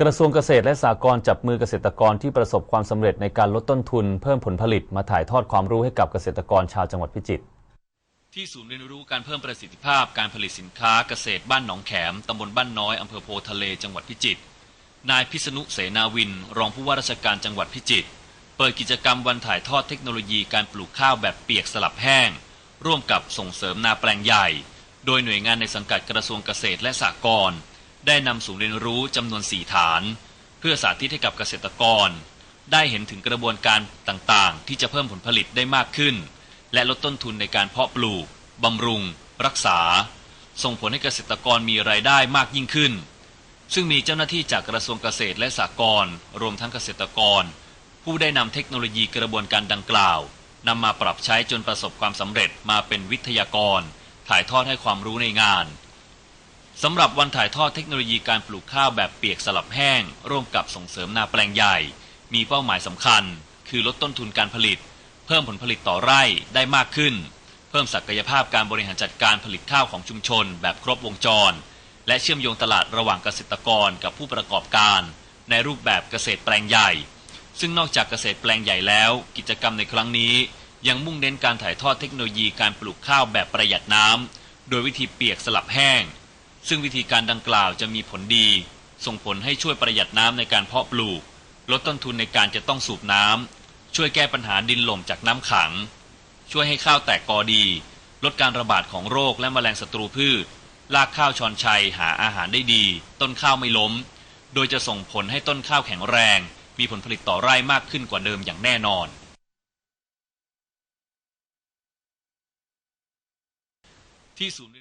กระทรวงเกษตรและสหกรณ์จับมือเกษตรกรที่ประสบความสำเร็จในการลดต้นทุน เพิ่มผลผลิตมาถ่ายทอดความรู้ให้กับเกษตรกรชาวจังหวัดพิจิตรที่ศูนย์เรียนรู้การเพิ่มประสิทธิภาพการผลิตสินค้าเกษตรบ้านหนองแขมตำบลบ้านน้อยอำเภอโพทะเลจังหวัดพิจิตรนายพิษณุเสนาวิน รองผู้ว่าราชการจังหวัดพิจิตรเปิดกิจกรรมวันถ่ายทอดเทคโนโลยีการปลูกข้าวแบบเปียกสลับแห้ง ร่วมกับส่งเสริมนาแปลงใหญ่ โดยหน่วยงานในสังกัดกระทรวงเกษตรและสหกรณ์ ได้นำศูนย์เรียนรู้จำนวนสี่ฐาน เพื่อสาธิตให้กับเกษตรกร ได้เห็นถึงกระบวนการต่างๆ ที่จะเพิ่มผลผลิตได้มากขึ้น และลดต้นทุนในการเพาะปลูกบำรุง รักษา ส่งผลให้เกษตรกรมีรายได้มากยิ่งขึ้น ซึ่งมีเจ้าหน้าที่จากกระทรวงเกษตรและสหกรณ์รวมทั้งเกษตรกร ผู้ได้นำเทคโนโลยีกระบวนการดังกล่าวนำมาปรับใช้จนประสบความสำเร็จมาเป็นวิทยากร ถ่ายทอดให้ความรู้ในงาน สำหรับวันถ่ายทอดเทคโนโลยีการปลูกข้าวแบบเปียกสลับแห้ง ร่วมกับส่งเสริมนาแปลงใหญ่ มีเป้าหมายสำคัญ คือลดต้นทุนการผลิต เพิ่มผลผลิตต่อไร่ได้มากขึ้น เพิ่มศักยภาพการบริหารจัดการผลิตข้าวของชุมชน แบบครบวงจร และเชื่อมโยงตลาดระหว่างเกษตรกรกับผู้ประกอบการ ในรูปแบบเกษตรแปลงใหญ่ ซึ่งนอกจากเกษตรแปลงใหญ่แล้ว กิจกรรมในครั้งนี้ ยังมุ่งเน้นการถ่ายทอดเทคโนโลยีการปลูกข้าวแบบประหยัดน้ำโดยวิธีเปียกสลับแห้ง ซึ่งวิธีการดังกล่าวจะมีผลดี ส่งผลให้ช่วยประหยัดน้ำในการเพาะปลูก ลดต้นทุนในการจะต้องสูบน้ำช่วยแก้ปัญหาดินหล่มจากน้ำขัง ช่วยให้ข้าวแตกกอดี ลดการระบาดของโรคและแมลงศัตรูพืช ลากข้าวชอนชัยหาอาหารได้ดี ต้นข้าวไม่ล้ม โดยจะส่งผลให้ต้นข้าวแข็งแรง มีผลผลิตต่อไร่มากขึ้นกว่าเดิมอย่างแน่นอนที่ศูนย์